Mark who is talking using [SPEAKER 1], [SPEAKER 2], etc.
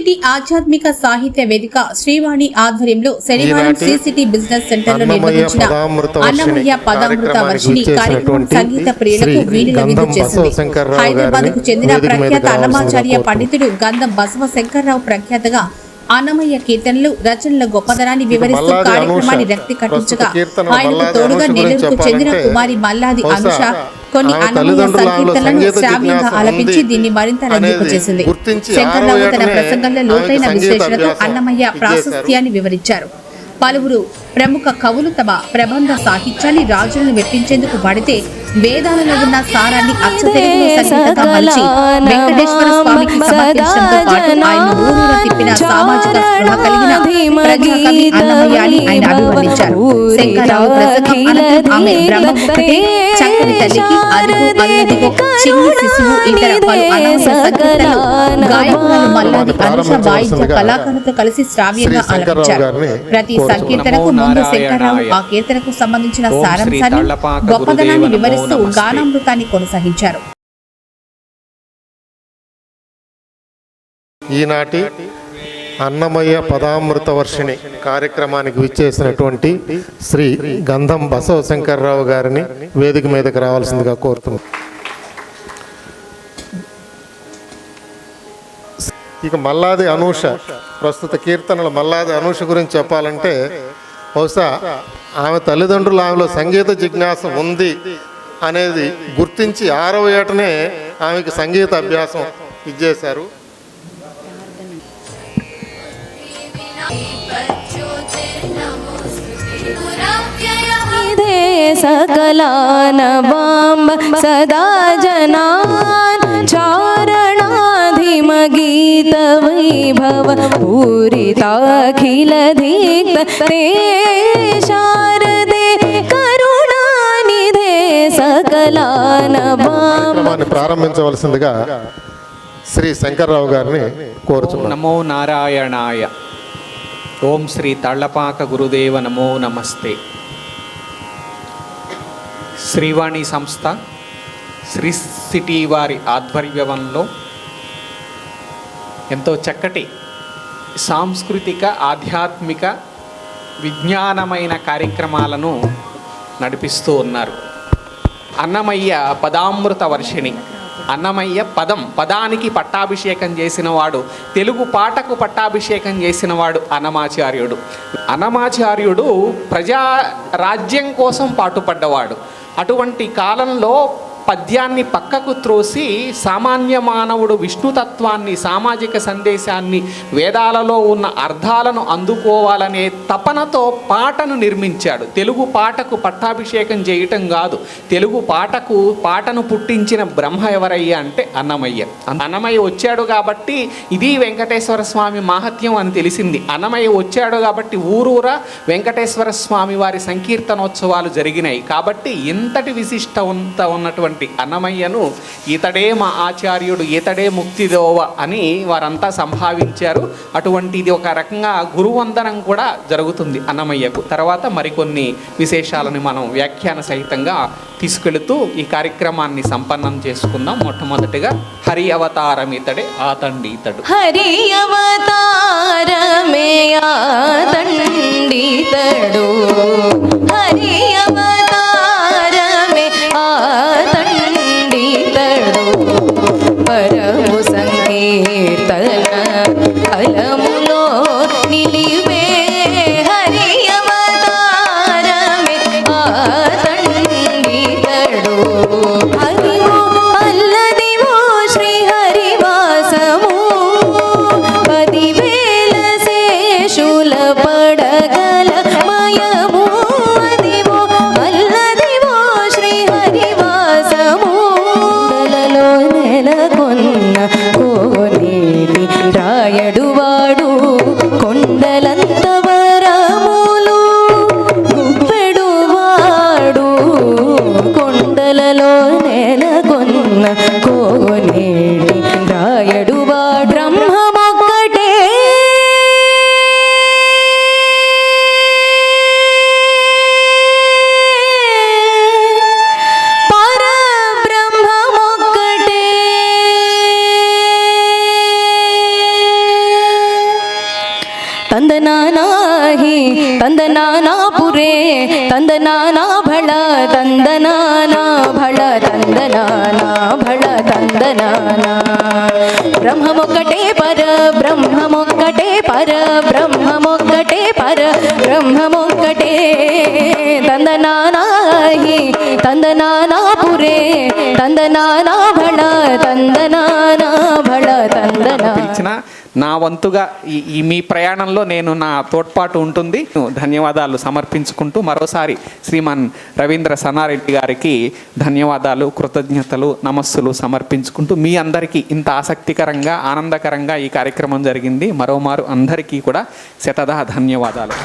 [SPEAKER 1] CCT ఆధ్యాత్మిక సాహిత్య వేదిక శ్రీవాణి ఆధ్వర్యంలో శనివారం సిసిటి బిజినెస్
[SPEAKER 2] సెంటర్లో
[SPEAKER 1] నిర్వహించిన అన్నమయ్య పదామృత వర్షిణి కార్యక్రమం సంగీత ప్రియులకు విందు
[SPEAKER 2] గంధం
[SPEAKER 1] చేసింది.
[SPEAKER 2] హైదరాబాద్కు
[SPEAKER 1] చెందిన ప్రఖ్యాత అన్నమాచార్య పండితుడు గంధం బసవ శంకర్రావు ప్రఖ్యాతగా అన్నమయ్య కీర్తనలు రచనల గొప్పదనాన్ని వివరిస్తూ కార్యక్రమాన్ని రక్తి కట్టించగా ఆయనకు తోడుగా నెల్లూరుకు చెందిన కుమారి మల్లాది అనుష కొన్ని అన్నమయ్య సంకీర్తనలను శ్రావ్యంగా ఆలపించి దీన్ని మరింత రంజింపచేసింది
[SPEAKER 2] గుర్తించి
[SPEAKER 1] శంకర్రావు తన ప్రసంగంలో లోతైన విశ్లేషణతో అన్నమయ్య. ప్రాశస్త్యాన్ని వివరించారు. పలువురు ప్రముఖ కవులు తమ ప్రబంధ సాహిత్యాన్ని రాజులను మెప్పించేందుకు వాడితే వేదాలలో ఉన్న సారాన్ని అచ్చ తెలుగులో సంగీతంగా మలిచి వెంకటేశ్వర స్వామికి సమర్పించడంతో పాటు ఆయన ఊరూర తిప్పిన సామాజిక స్పృహ కలిగిన ప్రజాకవి అన్నమయ్య అని ఆయన అభివర్ణించారు శంకరరావు ప్రసంగం అనంతరం ఆమె బ్రహ్మముఖతే చక్కని తల్లికి అదుగు అల్లదిగో చిన్ని శిశువు ఇతర పలు అనవసర సంకీర్తనలు గాయకురాలు మల్లాది అనుష వాయిద్య కళాకారులతో కలిసి శ్రావ్యంగా ఆలపించారు ప్రతి. సంకీర్తనకు ముందు. శంకర్రావు ఆ కీర్తనకు సంబంధించిన సారాంశాన్ని గొప్పదనాన్ని వివరిస్తూ. గానామృతాన్ని కొనసాగించారు
[SPEAKER 2] ఈనాటి అన్నమయ్య పదామృత వర్షిణి కార్యక్రమానికి విచ్చేసినటువంటి శ్రీ గంధం బసవశంకర్రావు గారిని వేదిక మీదకి రావాల్సిందిగా కోరుతున్నాం. ఇక మల్లాది అనూష ప్రస్తుత కీర్తనలు మల్లాది అనూష గురించి చెప్పాలంటే బహుశా ఆమె తల్లిదండ్రులు ఆమెలో సంగీత జిజ్ఞాస ఉంది అనేది గుర్తించి ఆరవ ఏటనే ఆమెకి సంగీత అభ్యాసం ఇచ్చేశారు
[SPEAKER 3] निधे सकलानवाम्ब सदा जनान् चारणाधिमगीतवैभव पूरिताखिलधिक्त ते शारदे करुणानिधे सकलानवाम्ब
[SPEAKER 2] కార్యక్రమాన్ని ప్రారంభించవలసిందిగా శ్రీ శంకర్రావు గారిని కోరుచున్నాను
[SPEAKER 4] నమో నారాయణాయ ఓం శ్రీ తాళ్ళపాక గురుదేవ నమో నమస్తే. శ్రీవాణి సంస్థ శ్రీ సిటీ వారి ఆధ్వర్యంలో ఎంతో చక్కటి సాంస్కృతిక ఆధ్యాత్మిక విజ్ఞానమైన కార్యక్రమాలను నడిపిస్తూ ఉన్నారు. అన్నమయ్య పదామృత వర్షిణి. అన్నమయ్య పదం. పదానికి పట్టాభిషేకం చేసినవాడు తెలుగు పాటకు పట్టాభిషేకం చేసినవాడు అన్నమాచార్యుడు. అన్నమాచార్యుడు ప్రజా రాజ్యం కోసం పాటుపడ్డవాడు. అటువంటి కాలంలో పద్యాన్ని పక్కకు త్రోసి సామాన్య మానవుడు విష్ణుతత్వాన్ని సామాజిక సందేశాన్ని వేదాలలో ఉన్న అర్థాలను అందుకోవాలనే తపనతో పాటను నిర్మించాడు. తెలుగు పాటకు పట్టాభిషేకం చేయటం కాదు. తెలుగు పాటకు పాటను పుట్టించిన బ్రహ్మ ఎవరయ్య అంటే అన్నమయ్య. అన్నమయ్య వచ్చాడు కాబట్టి ఇది వెంకటేశ్వర స్వామి మహత్యం అని తెలిసింది. అన్నమయ్య వచ్చాడు కాబట్టి ఊరూరా వెంకటేశ్వర స్వామి వారి సంకీర్తనోత్సవాలు జరిగినాయి. కాబట్టి ఇంతటి విశిష్టవంత ఉన్నటువంటి అన్నమయ్యను ఇతడే మా ఆచార్యుడు ఇతడే ముక్తిదోవ అని వారంతా సంభావించారు. అటువంటిది ఒక రకంగా గురువందనం కూడా జరుగుతుంది అన్నమయ్యకు. తర్వాత మరికొన్ని విశేషాలను మనం వ్యాఖ్యాన సహితంగా తీసుకెళుతూ ఈ కార్యక్రమాన్ని సంపన్నం చేసుకుందాం. మొట్టమొదటిగా హరి అవతారం ఇతడే ఆతండి ఇతడు.
[SPEAKER 3] హరి అవతారమే ఆతండి ఇతడు. హరి అవతారమే പരവും സങ്കീർത്തന കൊണ്ടലന്ത తందనానా భళ తందనానా భళ తందనానా భళ తందనానా బ్రహ్మమొక్కటే పర బ్రహ్మమొక్కటే పర బ్రహ్మమొక్కటే పర బ్రహ్మమొక్క బ్రహ్మమొక్కటే తందనానాహి తందనానా తందనానా భళ తందనానా భళ తందనా
[SPEAKER 4] పిలిచిన నా వంతుగా ఈ ఈ మీ ప్రయాణంలో నేను నా తోడ్పాటు ఉంటుంది. ధన్యవాదాలు సమర్పించుకుంటూ మరోసారి శ్రీమాన్ రవీంద్ర సన్నారెడ్డి గారికి ధన్యవాదాలు కృతజ్ఞతలు నమస్సులు సమర్పించుకుంటూ మీ అందరికీ ఇంత ఆసక్తికరంగా ఆనందకరంగా ఈ కార్యక్రమం జరిగింది. మరోమారు అందరికీ కూడా శతదా ధన్యవాదాలు.